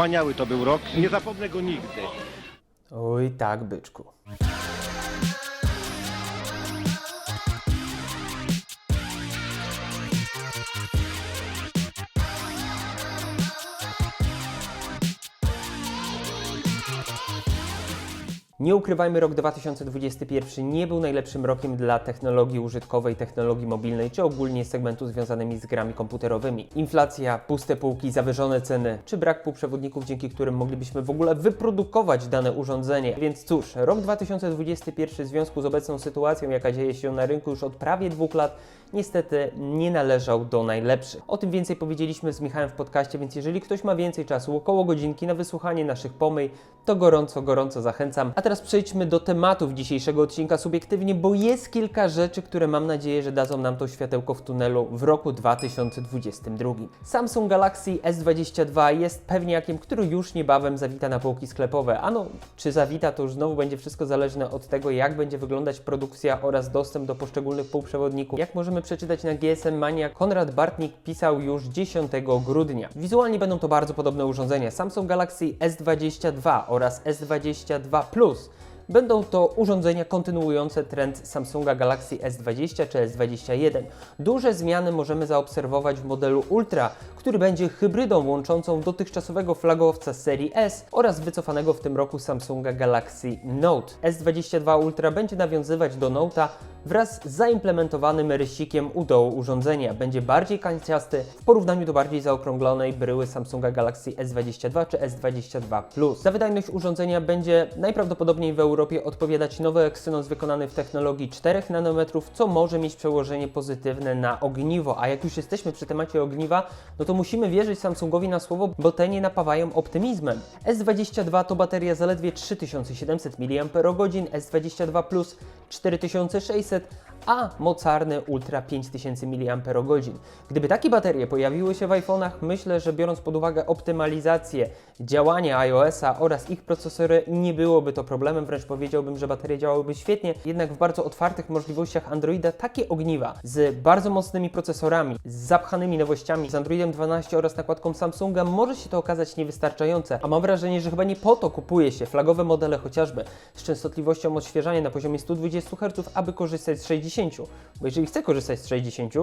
Wspaniały to był rok, nie zapomnę go nigdy. Oj tak, byczku. Nie ukrywajmy, rok 2021 nie był najlepszym rokiem dla technologii użytkowej, technologii mobilnej, czy ogólnie segmentu związanymi z grami komputerowymi. Inflacja, puste półki, zawyżone ceny, czy brak półprzewodników, dzięki którym moglibyśmy w ogóle wyprodukować dane urządzenie. Więc cóż, rok 2021 w związku z obecną sytuacją, jaka dzieje się na rynku już od prawie dwóch lat, niestety nie należał do najlepszych. O tym więcej powiedzieliśmy z Michałem w podcaście, więc jeżeli ktoś ma więcej czasu, około godzinki na wysłuchanie naszych pomyj, to gorąco, gorąco zachęcam. A teraz przejdźmy do tematów dzisiejszego odcinka subiektywnie, bo jest kilka rzeczy, które mam nadzieję, że dadzą nam to światełko w tunelu w roku 2022. Samsung Galaxy S22 jest pewniakiem, który już niebawem zawita na półki sklepowe. Ano, czy zawita, to już znowu będzie wszystko zależne od tego, jak będzie wyglądać produkcja oraz dostęp do poszczególnych półprzewodników. Jak możemy przeczytać na GSM Mania, Konrad Bartnik pisał już 10 grudnia. Wizualnie będą to bardzo podobne urządzenia. Samsung Galaxy S22 oraz S22 Plus Będą to urządzenia kontynuujące trend Samsunga Galaxy S20 czy S21. Duże zmiany możemy zaobserwować w modelu Ultra, który będzie hybrydą łączącą dotychczasowego flagowca serii S oraz wycofanego w tym roku Samsunga Galaxy Note. S22 Ultra będzie nawiązywać do Note'a wraz z zaimplementowanym rysikiem u dołu urządzenia. Będzie bardziej kanciasty w porównaniu do bardziej zaokrąglonej bryły Samsunga Galaxy S22 czy S22 Plus. Za wydajność urządzenia będzie najprawdopodobniej w Europie odpowiadać nowy Exynos wykonany w technologii 4 nanometrów, co może mieć przełożenie pozytywne na ogniwo. A jak już jesteśmy przy temacie ogniwa, no to musimy wierzyć Samsungowi na słowo, bo te nie napawają optymizmem. S22 to bateria zaledwie 3700 mAh, S22 Plus 4600 a mocarny Ultra 5000 mAh. Gdyby takie baterie pojawiły się w iPhone'ach, myślę, że biorąc pod uwagę optymalizację działania iOS-a oraz ich procesory, nie byłoby to problemem, wręcz powiedziałbym, że baterie działałyby świetnie. Jednak w bardzo otwartych możliwościach Androida takie ogniwa z bardzo mocnymi procesorami, z zapchanymi nowościami z Androidem 12 oraz nakładką Samsunga może się to okazać niewystarczające, a mam wrażenie, że chyba nie po to kupuje się flagowe modele chociażby z częstotliwością odświeżania na poziomie 120 Hz, aby korzystać z 60 bo jeżeli chcę korzystać z 60,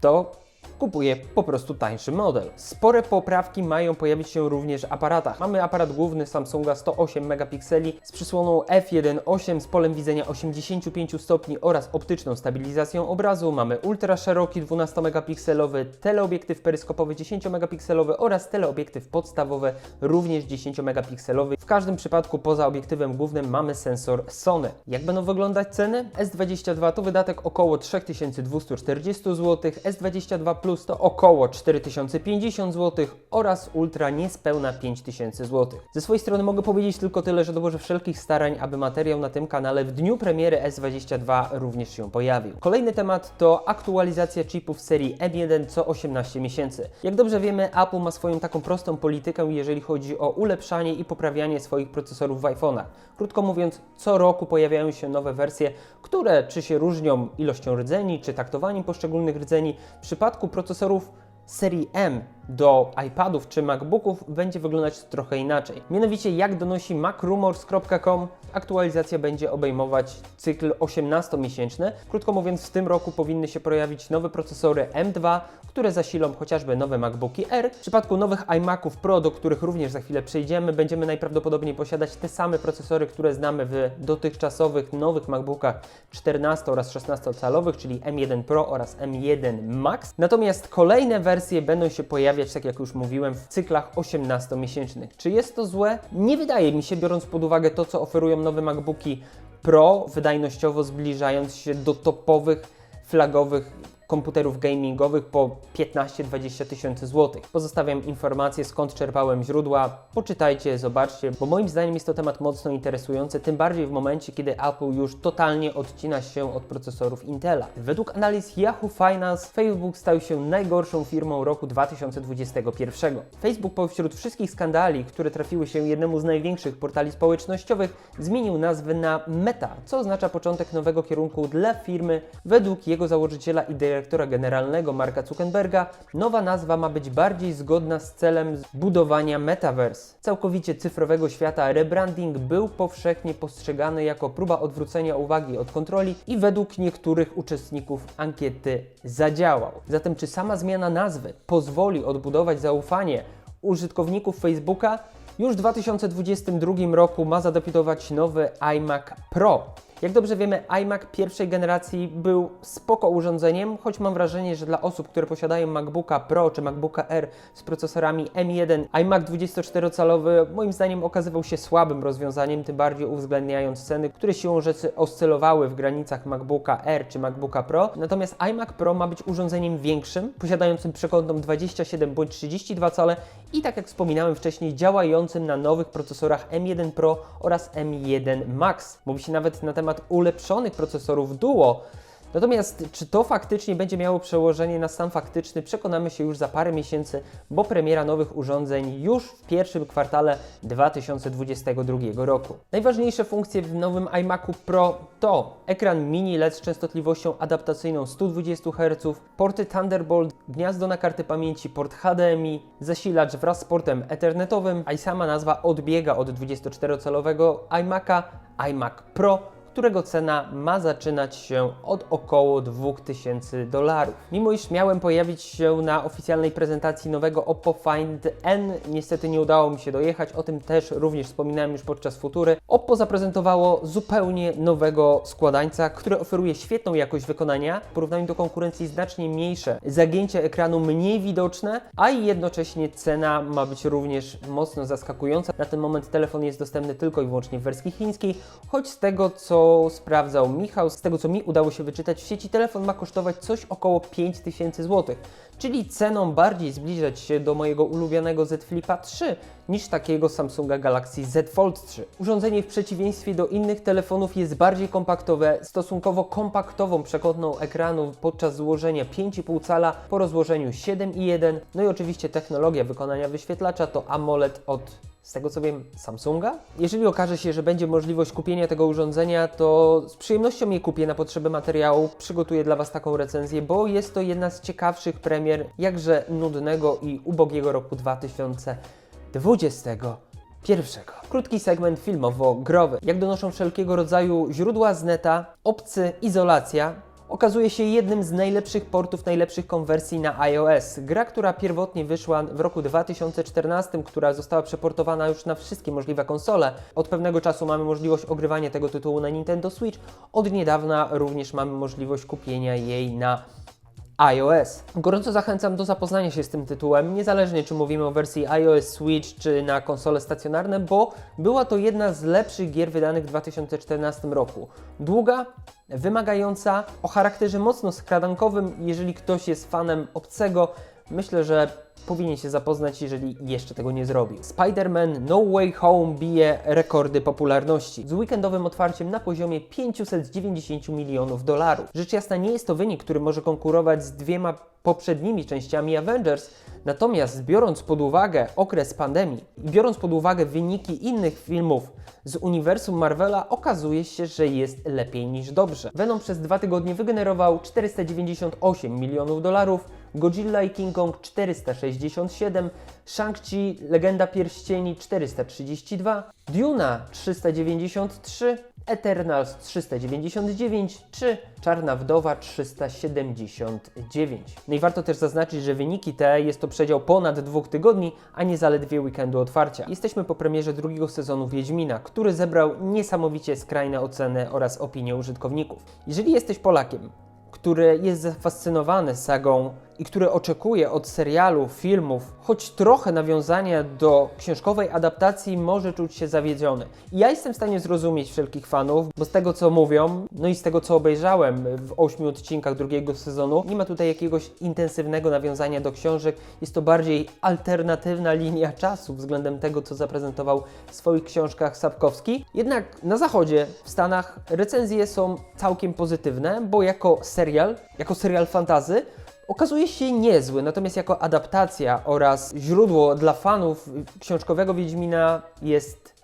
to kupuję po prostu tańszy model. Spore poprawki mają pojawić się również w aparatach. Mamy aparat główny Samsunga 108 megapikseli z przysłoną f1.8 z polem widzenia 85 stopni oraz optyczną stabilizacją obrazu. Mamy ultra szeroki 12 megapikselowy, teleobiektyw peryskopowy 10 megapikselowy oraz teleobiektyw podstawowy również 10 megapikselowy. W każdym przypadku poza obiektywem głównym mamy sensor Sony. Jak będą wyglądać ceny? S22 to wydatek około 3240 zł, S22 Plus to około 4050 zł oraz Ultra niespełna 5000 zł. Ze swojej strony mogę powiedzieć tylko tyle, że dołożę wszelkich starań, aby materiał na tym kanale w dniu premiery S22 również się pojawił. Kolejny temat to aktualizacja chipów serii M1 co 18 miesięcy. Jak dobrze wiemy, Apple ma swoją taką prostą politykę, jeżeli chodzi o ulepszanie i poprawianie swoich procesorów w iPhone'ach. Krótko mówiąc, co roku pojawiają się nowe wersje, które czy się różnią ilością rdzeni, czy taktowaniem poszczególnych rdzeni. W przypadku procesorów serii M do iPadów czy MacBooków będzie wyglądać trochę inaczej. Mianowicie, jak donosi macrumors.com, aktualizacja będzie obejmować cykl 18-miesięczny. Krótko mówiąc, w tym roku powinny się pojawić nowe procesory M2, które zasilą chociażby nowe MacBooki R. W przypadku nowych iMaców Pro, do których również za chwilę przejdziemy, będziemy najprawdopodobniej posiadać te same procesory, które znamy w dotychczasowych nowych MacBookach 14 oraz 16 calowych, czyli M1 Pro oraz M1 Max. Natomiast kolejne wersje będą się pojawiać, tak jak już mówiłem, w cyklach 18-miesięcznych. Czy jest to złe? Nie wydaje mi się, biorąc pod uwagę to, co oferują nowe MacBooki Pro, wydajnościowo zbliżając się do topowych, flagowych komputerów gamingowych po 15-20 tysięcy złotych. Pozostawiam informacje, skąd czerpałem źródła. Poczytajcie, zobaczcie, bo moim zdaniem jest to temat mocno interesujący, tym bardziej w momencie, kiedy Apple już totalnie odcina się od procesorów Intela. Według analiz Yahoo Finance Facebook stał się najgorszą firmą roku 2021. Facebook pośród wszystkich skandali, które trafiły się jednemu z największych portali społecznościowych, zmienił nazwę na Meta, co oznacza początek nowego kierunku dla firmy według jego założyciela i dyrektora generalnego Marka Zuckerberga, nowa nazwa ma być bardziej zgodna z celem budowania metaverse. Całkowicie cyfrowego świata rebranding był powszechnie postrzegany jako próba odwrócenia uwagi od kontroli i według niektórych uczestników ankiety zadziałał. Zatem czy sama zmiana nazwy pozwoli odbudować zaufanie użytkowników Facebooka? Już w 2022 roku ma zadebiutować nowy iMac Pro. Jak dobrze wiemy, iMac pierwszej generacji był spoko urządzeniem, choć mam wrażenie, że dla osób, które posiadają MacBooka Pro czy MacBooka R z procesorami M1, iMac 24-calowy moim zdaniem okazywał się słabym rozwiązaniem, tym bardziej uwzględniając ceny, które siłą rzeczy oscylowały w granicach MacBooka R czy MacBooka Pro. Natomiast iMac Pro ma być urządzeniem większym, posiadającym przekątną 27 bądź 32 cale i tak jak wspominałem wcześniej, działającym na nowych procesorach M1 Pro oraz M1 Max. Mówi się nawet na temat ulepszonych procesorów Duo. Natomiast czy to faktycznie będzie miało przełożenie na stan faktyczny, przekonamy się już za parę miesięcy, bo premiera nowych urządzeń już w pierwszym kwartale 2022 roku. Najważniejsze funkcje w nowym iMacu Pro to ekran mini LED z częstotliwością adaptacyjną 120 Hz, porty Thunderbolt, gniazdo na kartę pamięci, port HDMI, zasilacz wraz z portem Ethernetowym, a i sama nazwa odbiega od 24-calowego iMaca iMac Pro którego cena ma zaczynać się od około 2000 dolarów. Mimo iż miałem pojawić się na oficjalnej prezentacji nowego Oppo Find N, niestety nie udało mi się dojechać, o tym też również wspominałem już podczas futury. Oppo zaprezentowało zupełnie nowego składańca, który oferuje świetną jakość wykonania, w porównaniu do konkurencji znacznie mniejsze, zagięcie ekranu mniej widoczne, a jednocześnie cena ma być również mocno zaskakująca. Na ten moment telefon jest dostępny tylko i wyłącznie w wersji chińskiej, choć z tego co sprawdzał Michał, z tego co mi udało się wyczytać w sieci, telefon ma kosztować coś około 5000 zł, czyli ceną bardziej zbliżać się do mojego ulubionego Z Flipa 3 niż takiego Samsunga Galaxy Z Fold 3. Urządzenie w przeciwieństwie do innych telefonów jest bardziej kompaktowe, stosunkowo kompaktową przekątną ekranu podczas złożenia 5,5 cala po rozłożeniu 7,1. No i oczywiście technologia wykonania wyświetlacza to AMOLED od z tego co wiem, Samsunga. Jeżeli okaże się, że będzie możliwość kupienia tego urządzenia, to z przyjemnością je kupię na potrzeby materiału. Przygotuję dla Was taką recenzję, bo jest to jedna z ciekawszych premier jakże nudnego i ubogiego roku 2021. Krótki segment filmowo-growy. Jak donoszą wszelkiego rodzaju źródła z neta, obcy izolacja okazuje się jednym z najlepszych portów, najlepszych konwersji na iOS. Gra, która pierwotnie wyszła w roku 2014, która została przeportowana już na wszystkie możliwe konsole. Od pewnego czasu mamy możliwość ogrywania tego tytułu na Nintendo Switch. Od niedawna również mamy możliwość kupienia jej na iOS. Gorąco zachęcam do zapoznania się z tym tytułem, niezależnie czy mówimy o wersji iOS Switch czy na konsole stacjonarne, bo była to jedna z lepszych gier wydanych w 2014 roku. Długa, wymagająca, o charakterze mocno skradankowym. Jeżeli ktoś jest fanem obcego, myślę, że powinien się zapoznać, jeżeli jeszcze tego nie zrobił. Spider-Man No Way Home bije rekordy popularności z weekendowym otwarciem na poziomie 590 milionów dolarów. Rzecz jasna nie jest to wynik, który może konkurować z dwiema poprzednimi częściami Avengers, natomiast biorąc pod uwagę okres pandemii i biorąc pod uwagę wyniki innych filmów z uniwersum Marvela, okazuje się, że jest lepiej niż dobrze. Venom przez dwa tygodnie wygenerował 498 milionów dolarów, Godzilla i King Kong 467, Shang-Chi Legenda Pierścieni 432, Duna 393, Eternals 399 czy Czarna Wdowa 379. No i warto też zaznaczyć, że wyniki te jest to przedział ponad dwóch tygodni, a nie zaledwie weekendu otwarcia. Jesteśmy po premierze drugiego sezonu Wiedźmina, który zebrał niesamowicie skrajne oceny oraz opinie użytkowników. Jeżeli jesteś Polakiem, który jest zafascynowany sagą i który oczekuje od serialu, filmów, choć trochę nawiązania do książkowej adaptacji, może czuć się zawiedziony. I ja jestem w stanie zrozumieć wszelkich fanów, bo z tego co mówią, no i z tego co obejrzałem w ośmiu odcinkach drugiego sezonu, nie ma tutaj jakiegoś intensywnego nawiązania do książek. Jest to bardziej alternatywna linia czasu względem tego, co zaprezentował w swoich książkach Sapkowski. Jednak na zachodzie, w Stanach, recenzje są całkiem pozytywne, bo jako serial, jako serial fantazy, okazuje się niezły, natomiast jako adaptacja oraz źródło dla fanów książkowego Wiedźmina jest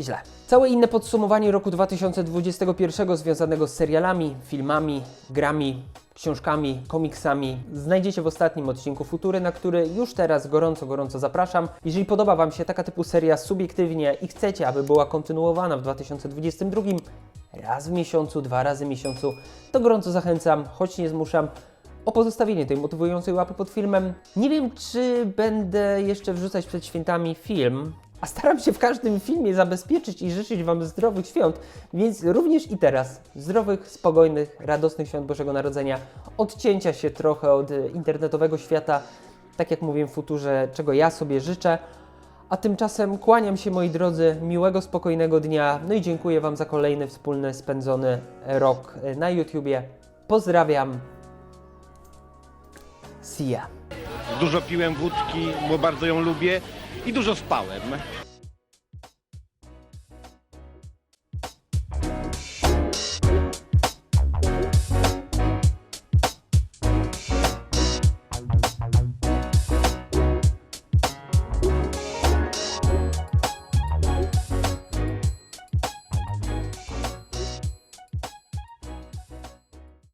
źle. Całe inne podsumowanie roku 2021 związanego z serialami, filmami, grami książkami, komiksami znajdziecie w ostatnim odcinku Futury, na który już teraz gorąco, gorąco zapraszam. Jeżeli podoba Wam się taka typu seria subiektywnie i chcecie, aby była kontynuowana w 2022 raz w miesiącu, dwa razy w miesiącu, to gorąco zachęcam, choć nie zmuszam, o pozostawienie tej motywującej łapy pod filmem. Nie wiem, czy będę jeszcze wrzucać przed świętami film, a staram się w każdym filmie zabezpieczyć i życzyć Wam zdrowych świąt, więc również i teraz zdrowych, spokojnych, radosnych świąt Bożego Narodzenia, odcięcia się trochę od internetowego świata, tak jak mówiłem w futurze, czego ja sobie życzę. A tymczasem kłaniam się moi drodzy, miłego, spokojnego dnia, no i dziękuję Wam za kolejny wspólny spędzony rok na YouTubie. Pozdrawiam. See ya. Dużo piłem wódki, bo bardzo ją lubię i dużo spałem.